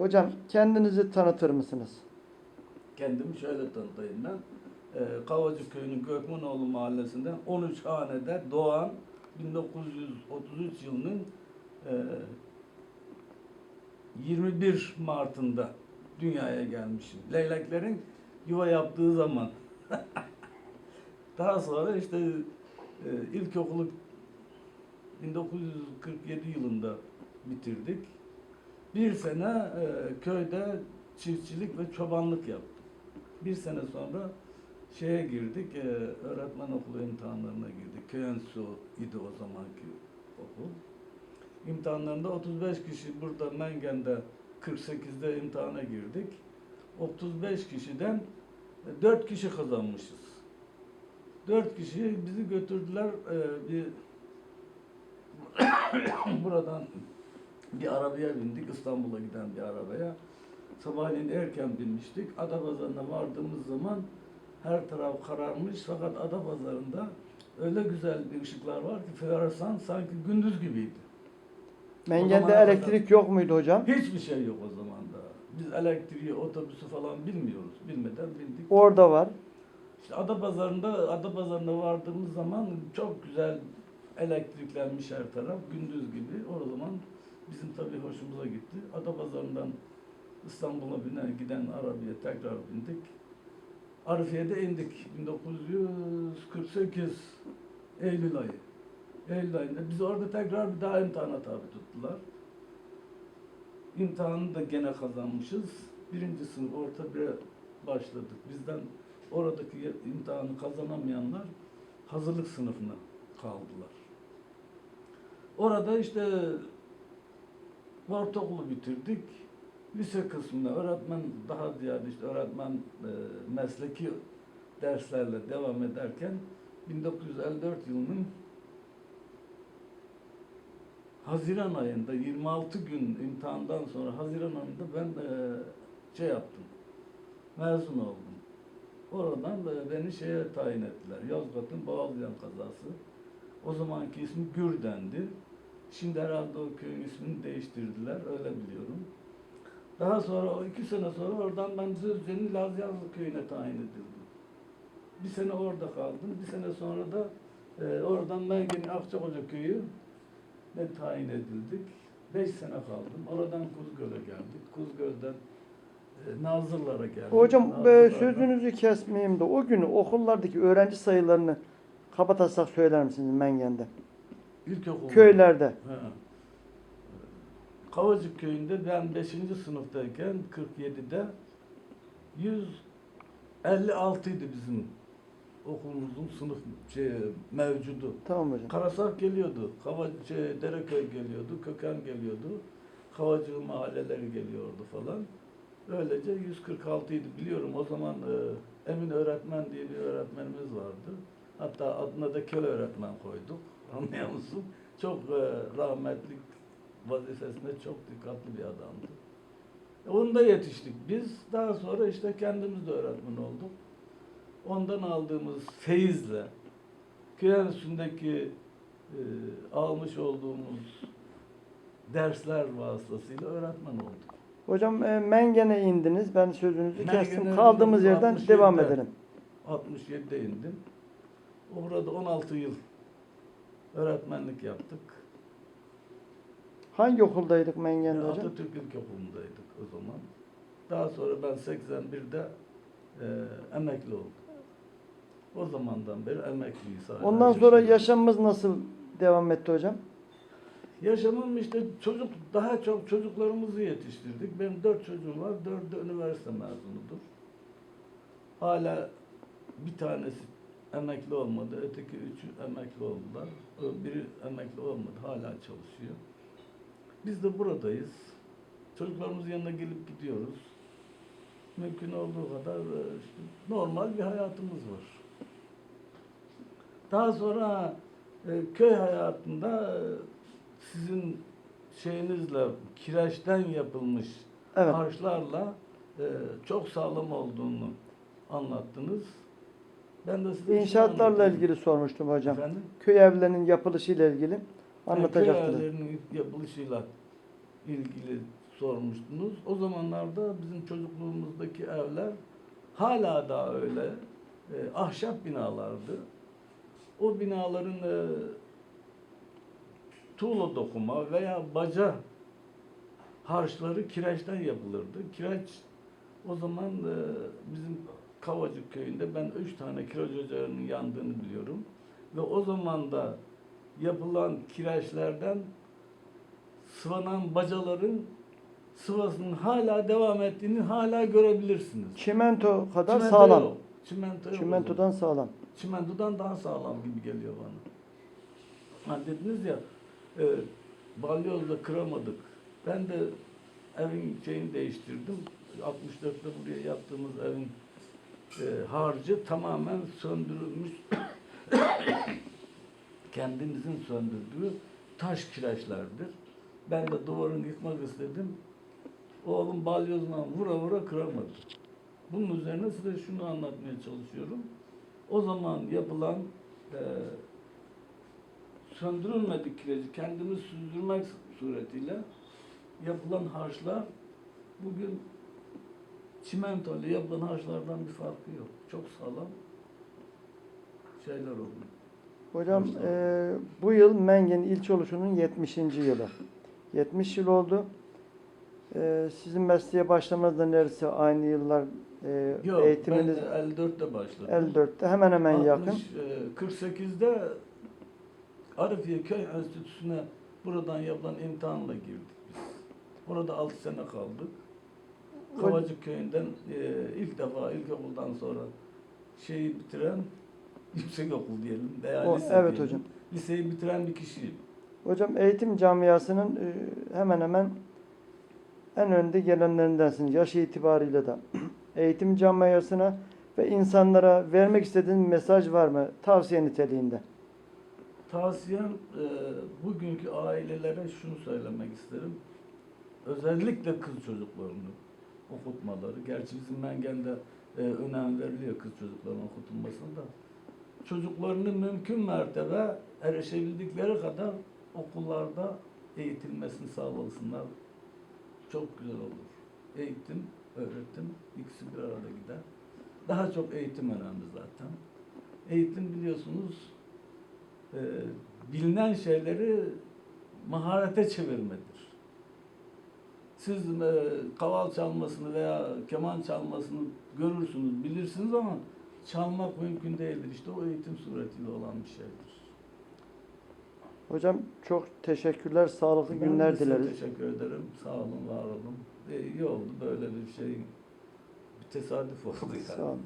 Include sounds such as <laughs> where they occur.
Hocam kendinizi tanıtır mısınız? Kendimi şöyle tanıtayım ben. Ee, Kavacı Köyü'nün Gökmenoğlu mahallesinden 13 hanede doğan 1933 yılının e, 21 Mart'ında dünyaya gelmişim. Leyleklerin yuva yaptığı zaman. <laughs> Daha sonra işte e, ilkokulu 1947 yılında bitirdik. Bir sene e, köyde çiftçilik ve çobanlık yaptım. Bir sene sonra şeye girdik, e, öğretmen okulu imtihanlarına girdik. Köy enstitüsü idi o zamanki okul. İmtihanlarında 35 kişi burada Mengen'de 48'de imtihana girdik. 35 kişiden 4 kişi kazanmışız. 4 kişi bizi götürdüler e, bir <coughs> buradan bir arabaya bindik İstanbul'a giden bir arabaya. Sabahleyin erken binmiştik. Adapazarı'na vardığımız zaman her taraf kararmış fakat Adapazarı'nda öyle güzel bir ışıklar var ki floresan sanki gündüz gibiydi. Mengen'de elektrik yok muydu hocam? Hiçbir şey yok o zaman da. Biz elektriği, otobüsü falan bilmiyoruz. Bilmeden bindik. Orada var. İşte Adapazarı'nda, Adapazarı'na vardığımız zaman çok güzel elektriklenmiş her taraf, gündüz gibi. O zaman bizim tabii hoşumuza gitti. Adapazarı'ndan İstanbul'a binen, giden arabaya tekrar bindik. Arifiye'de indik. 1948 Eylül ayı. Eylül ayında bizi orada tekrar bir daha imtihana tabi tuttular. İmtihanı da gene kazanmışız. Birinci sınıf orta bire başladık. Bizden oradaki imtihanı kazanamayanlar hazırlık sınıfına kaldılar. Orada işte ortaokulu bitirdik. Lise kısmında öğretmen daha ziyade işte öğretmen e, mesleki derslerle devam ederken 1954 yılının Haziran ayında 26 gün imtihandan sonra Haziran ayında ben e, şey yaptım. Mezun oldum. Oradan da beni şeye tayin ettiler. Yozgat'ın Boğazlayan kazası. O zamanki ismi Gürden'di. Şimdi herhalde o köyün ismini değiştirdiler. Öyle biliyorum. Daha sonra o iki sene sonra oradan ben Düzce'nin Lazyazlı köyüne tayin edildim. Bir sene orada kaldım. Bir sene sonra da e, oradan ben yine Akçakoca köyü ne tayin edildik. Beş sene kaldım. Oradan Kuzgöl'e geldik. Kuzgöl'den e, Nazırlara geldik. Hocam e, sözünüzü kesmeyeyim de o günü okullardaki öğrenci sayılarını kapatasak söyler misiniz Mengen'de? İlkokul. Köylerde. He. Kavacık köyünde ben 5. sınıftayken 47'de 156 idi bizim okulumuzun sınıf şey, mevcudu. Tamam hocam. Karasak geliyordu, Kava, şey, Dereköy geliyordu, Köken geliyordu, Kavacık mahalleleri geliyordu falan. Öylece 146 idi. Biliyorum o zaman e, Emin Öğretmen diye bir öğretmenimiz vardı. Hatta adına da köle öğretmen koyduk. <laughs> Anlıyor musun? Çok e, rahmetli vazifesinde çok dikkatli bir adamdı. E, Onda yetiştik biz. Daha sonra işte kendimiz de öğretmen olduk. Ondan aldığımız feyizle köy enstitüsündeki e, almış olduğumuz dersler vasıtasıyla öğretmen olduk. Hocam e, Mengen'e indiniz. Ben sözünüzü Mengen'e kestim. Kaldığımız yerden 67'de. devam edelim. 67'de indim. Orada 16 yıl öğretmenlik yaptık. Hangi okuldaydık Mengen'de hocam? Atatürk İlkokulu'ndaydık o zaman. Daha sonra ben 81'de e, emekli oldum. O zamandan beri emekliyiz. hala. Ondan sonra Yaşıyoruz. yaşamımız nasıl devam etti hocam? Yaşamım işte çocuk daha çok çocuklarımızı yetiştirdik. Benim dört çocuğum var. Dördü üniversite mezunudur. Hala bir tanesi emekli olmadı. Öteki üçü emekli oldular. Biri emekli olmadı. Hala çalışıyor. Biz de buradayız. Çocuklarımızın yanına gelip gidiyoruz. Mümkün olduğu kadar e, işte normal bir hayatımız var. Daha sonra e, köy hayatında e, sizin şeyinizle kireçten yapılmış Evet. harçlarla çok sağlam olduğunu anlattınız. Ben de size şunu İnşaatlarla anlatayım. ilgili sormuştum hocam. Efendim? Köy evlerinin yapılışıyla ilgili anlatacaktınız. Köy evlerinin yapılışıyla ilgili sormuştunuz. O zamanlarda bizim çocukluğumuzdaki evler hala da öyle e, ahşap binalardı. O binaların e, tuğla dokuma veya baca harçları kireçten yapılırdı. Kireç o zaman e, bizim Kavacık köyünde ben üç tane kireç ocağının yandığını biliyorum. Ve o zaman da yapılan kireçlerden sıvanan bacaların sıvasının hala devam ettiğini hala görebilirsiniz. Çimento kadar Çimento sağlam. yok. Çimento yok Çimentodan sağlam. çimentodan daha sağlam gibi geliyor bana. Ha dediniz ya e, balyozla kıramadık. Ben de evin şeyini değiştirdim. 64'te buraya yaptığımız evin e, harcı tamamen söndürülmüş <coughs> kendimizin söndürdüğü taş kireçlerdir. Ben de duvarını yıkmak istedim. Oğlum balyozla vura vura kıramadı. Bunun üzerine size şunu anlatmaya çalışıyorum. O zaman yapılan e, söndürülmedik kireci kendimiz süzdürmek suretiyle yapılan harçlar bugün çimento ile yapılan harçlardan bir farkı yok. Çok sağlam şeyler oldu. Hocam e, bu yıl Mengen ilçe oluşunun 70. yılı. 70 yıl oldu. E, sizin mesleğe başlamanızda neredeyse aynı yıllar e, Yok eğitiminiz ben de 54'te başladım. 54'te hemen hemen 60, yakın. e, 48'de Arifiye Köy Enstitüsü'ne buradan yapılan imtihanla girdik biz. Orada 6 sene kaldık. Kavacık Köyü'nden e, ilk defa ilkokuldan sonra şeyi bitiren yüksek okul diyelim veya O, lise evet diyelim. hocam. Liseyi bitiren bir kişiyim. Hocam eğitim camiasının e, hemen hemen en önde gelenlerindensiniz. Yaş itibariyle de. <clears throat> Eğitim camiasına ve insanlara vermek istediğiniz mesaj var mı? Tavsiye niteliğinde. Tavsiyem e, bugünkü ailelere şunu söylemek isterim. Özellikle kız çocuklarını okutmaları. Gerçi bizim Mengen'de e, önem veriliyor kız çocuklarının okutulmasında. Çocuklarını mümkün mertebe erişebildikleri kadar okullarda eğitilmesini sağlasınlar. Çok güzel olur. Eğitim, öğretim ikisi bir arada gider. Daha çok eğitim önemli zaten. Eğitim biliyorsunuz e, bilinen şeyleri maharete çevirmedir. Siz e, kaval çalmasını veya keman çalmasını görürsünüz, bilirsiniz ama çalmak mümkün değildir. İşte o eğitim suretiyle olan bir şeydir. Hocam çok teşekkürler. Sağlıklı Ben günler dileriz. Teşekkür ederim. Sağ olun, var olun. E, iyi oldu böyle bir şey. Bir tesadüf oldu yani. Sağ olun.